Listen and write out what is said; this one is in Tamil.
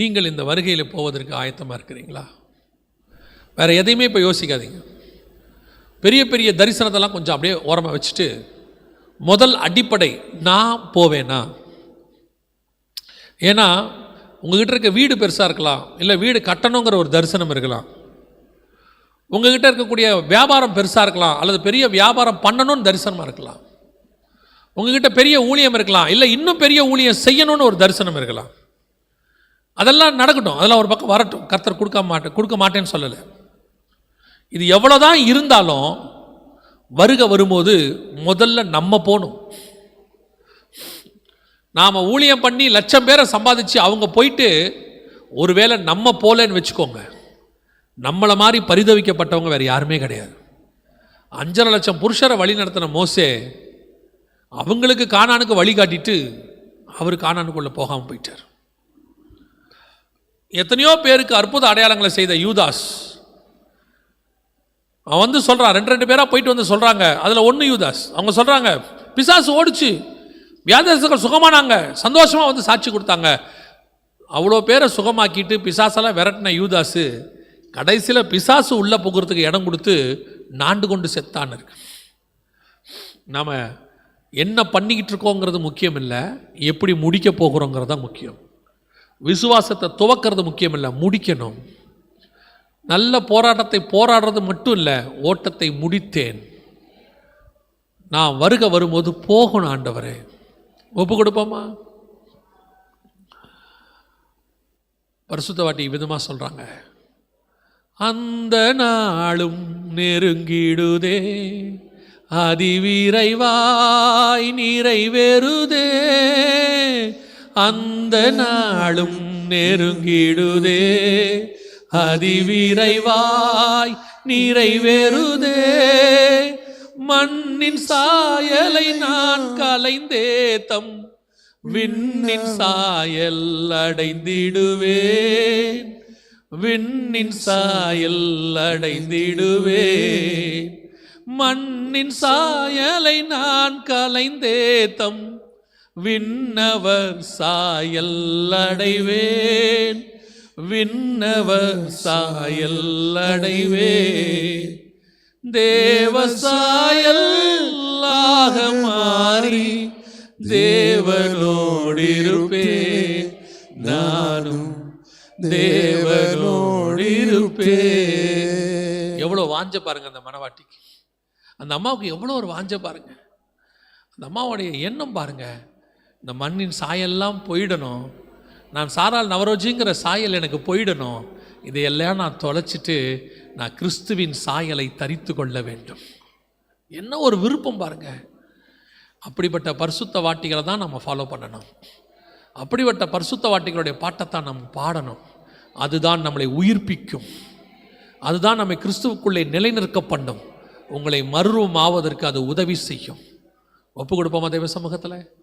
நீங்கள் இந்த வருகையில் போவதற்கு ஆயத்தமாக இருக்கிறீங்களா? வேறு எதையுமே இப்போ யோசிக்காதீங்க. பெரிய பெரிய தரிசனத்தெல்லாம் கொஞ்சம் அப்படியே ஓரமாக வச்சுட்டு முதல் அடிப்படை நான் போவேனா? ஏன்னா உங்ககிட்ட இருக்க வீடு பெருசாக இருக்கலாம் இல்லை வீடு கட்டணுங்கிற ஒரு தரிசனம் இருக்கலாம். உங்ககிட்ட இருக்கக்கூடிய வியாபாரம் பெருசாக இருக்கலாம் அல்லது பெரிய வியாபாரம் பண்ணணும்னு தரிசனமாக இருக்கலாம். உங்ககிட்ட பெரிய ஊழியம் இருக்கலாம் இல்லை இன்னும் பெரிய ஊழியம் செய்யணும்னு ஒரு தரிசனம் இருக்கலாம். அதெல்லாம் நடக்கட்டும். அதெல்லாம் ஒரு பக்கம் வரட்டும். கர்த்தர் கொடுக்க மாட்டேன் கொடுக்க மாட்டேன்னு சொல்லலை. இது எவ்வளோதான் இருந்தாலும் வருகை வரும்போது முதல்ல நம்ம போகணும். நாம் ஊழியம் பண்ணி லட்சம் பேரை சம்பாதிச்சு அவங்க போயிட்டு ஒருவேளை நம்ம போகலன்னு வச்சுக்கோங்க. நம்மளை மாதிரி பரிதவிக்கப்பட்டவங்க வேறு யாருமே கிடையாது. அஞ்சரை லட்சம் புருஷரை வழி நடத்தின மோசே அவங்களுக்கு காணானுக்கு வழி காட்டிட்டு அவர் காணானுக்குள்ளே போகாமல் போயிட்டார். எத்தனையோ பேருக்கு அற்புத அடையாளங்களை செய்த யூதாஸ். அவன் வந்து சொல்கிறான் ரெண்டு ரெண்டு பேராக போயிட்டு வந்து சொல்கிறாங்க அதில் ஒன்று யூதாஸ். அவங்க சொல்கிறாங்க பிசாசு ஓடிச்சு. வியாதிகள் சுகமானாங்க. சந்தோஷமாக வந்து சாட்சி கொடுத்தாங்க. அவ்வளோ பேரை சுகமாக்கிட்டு பிசாசெல்லாம் விரட்டின யூதாஸு கடைசியில் பிசாசு உள்ளே போகிறதுக்கு இடம் கொடுத்து நாண்டு கொண்டு செத்தான்னு இருக்கு. நாம் என்ன பண்ணிக்கிட்டு இருக்கோங்கிறது முக்கியம் இல்லை எப்படி முடிக்க போகிறோங்கிறது தான் முக்கியம். விசுவாசத்தை துவக்கிறது முக்கியம் இல்லை முடிக்கணும். நல்ல போராட்டத்தை போராடுறது மட்டும் இல்லை ஓட்டத்தை முடித்தேன். நான் வருக வரும்போது போகணும் ஆண்டவரே. ஒப்பு கொடுப்போமா? பரிசுத்தவாட்டி விதமாக சொல்கிறாங்க அந்த நாளும் நெருங்கிடுதே அதிவிரைவாய் நிறைவேறுதே அந்த நாளும் நெருங்கிடுதே. அதிவிரைவாய் நிறைவேறுதே. மண்ணின் சாயலை நான் கலைந்தே தம் விண்ணின் சாயல் அடைந்திடுவேன். விண்ணின் சாயல் அடைந்திடுவேன். மண்ணின் சாயலை நான் கலைந்தே தம் விண்ணவர் சாயல் அடைவேன் விண்ணவர் சாயல் அடைவேன் தேவ ஆக மாறி தேவனோடிருப்பேன். நானும் தேவனோடிருப்பேன். எவ்வளோ வாஞ்ச பாருங்க அந்த மனவாட்டிக்கு. அந்த அம்மாவுக்கு எவ்வளோ ஒரு வாஞ்ச பாருங்க. அந்த அம்மாவுடைய எண்ணம் பாருங்கள் இந்த மண்ணின் சாயெல்லாம் போயிடணும். நான் சாரால் நவரோஜிங்கிற சாயல் எனக்கு போயிடணும். இதையெல்லாம் நான் தொலைச்சிட்டு நான் கிறிஸ்துவின் சாயலை தரித்து கொள்ள வேண்டும். என்ன ஒரு விருப்பம் பாருங்க. அப்படிப்பட்ட பரிசுத்த வாட்டிகளை தான் நம்ம ஃபாலோ பண்ணணும். அப்படிப்பட்ட பரிசுத்த வாட்டிகளுடைய பாட்டைத்தான் நம்ம பாடணும். அதுதான் நம்மளை உயிர்ப்பிக்கும். அதுதான் நம்மை கிறிஸ்துவுக்குள்ளே நிலைநிற்க பண்ணும் உங்களை மறுரூபம் ஆவதற்கு அது உதவி செய்யும். ஒப்பு கொடுப்போமா தெய்வ சமூகத்தில்?